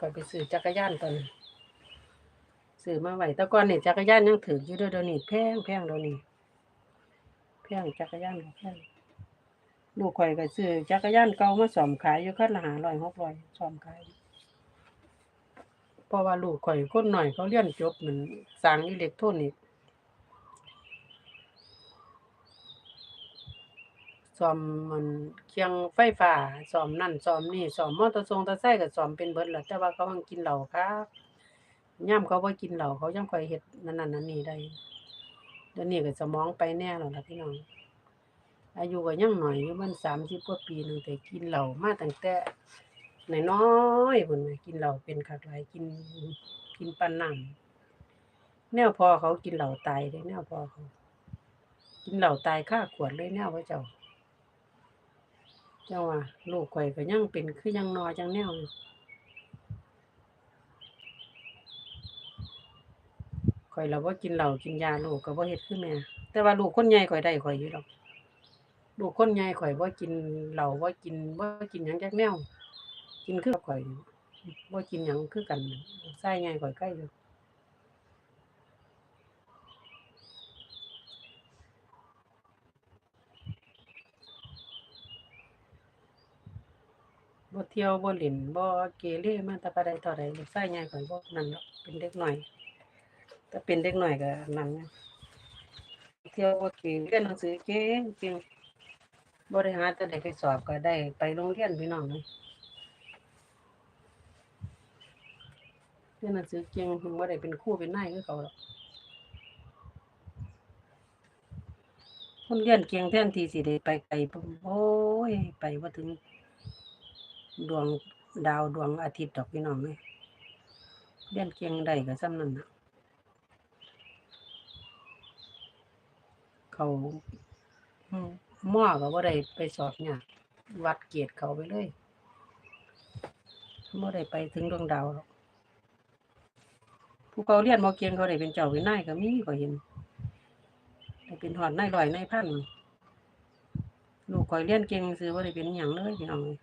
ก่อนไปซื้อจักรยานตอนซื้อมาไหว้แต่ก่อนเนี่ยจักรยานยังถืออยู่เด้อเดี๋ยวนี้แพงแพงเดี๋ยวนี้แพงจักรยานก็แพงลูกข่อยก็ซื้อจักรยานเก่ามาซ่อมขายอยู่คันละ500 600ซ่อมขายเพราะว่าลูกข่อยคนหน่อยเขาเรียนจบเหมือนสร้างอิเล็กทรอนิกส์ ซ่อมมันเครื่องไฟฟ้าซ่อมนั่นซ่อมนี่ซ่อมมอเตอร์ทรงตอร์ไซค์ก็ซ่อมเป็นเบิดแหล้วแต่ว่าเขาหั้นกินเหล้าครับยามเขาบ่กินเหล้าเขายังคอยเฮ็ดนั่นนั่นนั่นนี่ได้เดี๋ยวนี้ก็สมองไปแน่แล้วล่ะพี่น้อง อายุก็ยังหน้อยอยู่มัน30กว่าปีนึงแต่กินเหล้ามาตั้งแต่น้อยๆพุ่นน่ะกินเหล้าเป็นคักหลกินกินปานน้ำแนวพอเขากินเหล้าตายเด้แนวพอเขากินเหล้าตายคาขวดเลยแนวเขาเจ้า เจ้าว่าลูกข่อยก็ยังเป็นคือยังนอจังแนวข่อยเราบ่ากินเหล้ากินยาลูกก็บ่เฮ็ดคือแม่แต่ว่าลูกคนใหญ่ข่อยได้ข่อยอยู่ดอกลูกคนใหญ่ข่อยบ่กินเหล้าบ่กินบ่กินหยังจักแนวกินคือข่อยนี่บ่กินหยังคือกันลูกชายใหญ่ข่อยใกล้อยู่ บ่เที่ยวบ่เล่นบ่เกเรมาแต่ปานใดเท่าใดลูกชายใหญ่ข่อยบ่นั่นดอกเป็นเด็กน้อยถ้าเป็นเด็กน้อยก็นั่นนะเที่ยวบ่เก่งเรียนหนังสือเก่งเก่งบ่ได้หาแต่ได้ไปสอบก็ได้ไปโรงเรียนพี่น้องเอ้ยเรียนหนังสือเก่งถึงบ่ได้เป็นครูเป็นนายคือเขาหรอกคนเรียนเก่งแทนที่สิได้ไปไกลโอ้ยไปบ่ถึง ดวงดาวดวงอาทิตย์ดอกพี่น้องเอ้ยเรียนเก่งได้ก็ส่ำนั้นน่ะเขาอืมหม้อก็บ่ได้ไปสอบยากวัดเกรดเขาไปเลยบ่ได้ไปถึงดวงดาวหรอกผู้เขาเรียนบ่เก่งเขาได้เป็นเจ้าเป็นนายก็มีก็เห็นได้เป็นฮอดนายร้อยนายพันลูกข่อยเรียนเก่งซื่อบ่ได้เป็นหยังเลยพี่น้องเอ้ย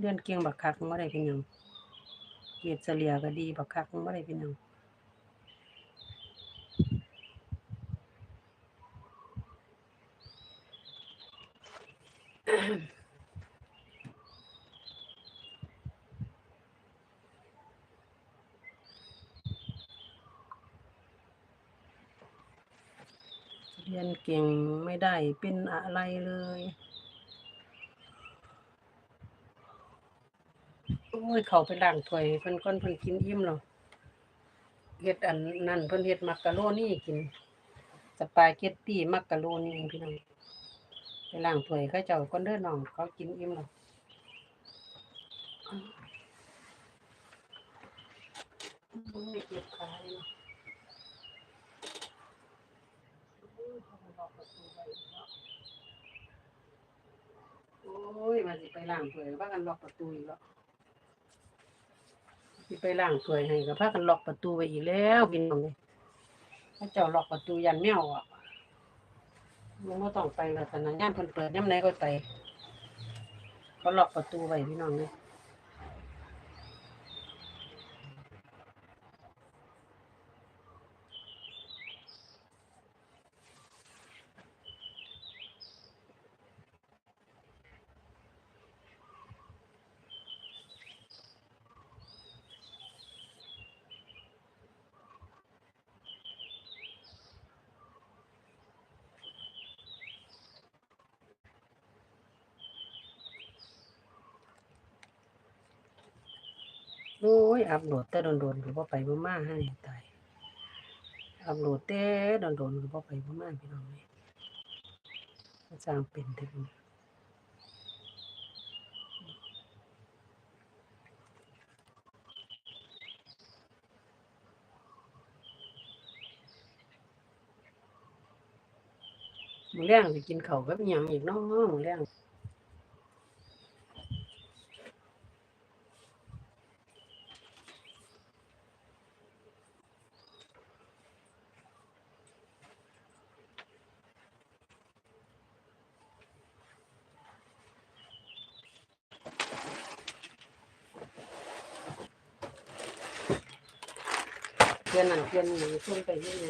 เรียนเก่งบักคักบ่ได้เป็นหยังเกรดเฉลี่ยก็ดีบักคักบ่ได้เป็นหยังเรียนเก่งไม่ได้เป็นอะไรเลย โอ้ยเขาไปล้างถ้วยเพิ่นก่อนเพิ่นกินอิ่มแล้วเฮ็ดอันนั้นเพิ่นเฮ็ดมักกะโรนี่กิน สปาเกตตี้มักกะโรนี่พี่น้องไปล้างถ้วยเขาเจ้าก่อนเด้อน้องเขากินอิ่มแล้วบ่เก็บขายเนาะโอ้ยมาสิไปล้างถ้วยพากันล็อกประตูอีกแล้ว พี่ไปล่างสวยให้ก็พากันล็อกประตูไว้อีกแล้วพี่น้องเอ้ยพระเจ้าล็อกประตูยันแมวอะมึงไม่ต้องไปแล้วแต่นั้นยานเพิ่นเปิดย่ำไหนก็ไปเขาล็อกประตูไว้พี่น้องเนี่ย โอ้ยอัปโหลดแต่โดนๆก็บ่ไปบ่มาให้ตายอัปโหลดแต่โดนๆก็บ่ไปบ่มาพี่น้องเอ้ยมันสร้างเป็นเด้อพี่น้องมื้อแลงสิกินเขาวกับหยังอีกเนาะมื้อแลง เปลี่ยนนั่นเปลี่ยนนี่ส่งไปเรื่อย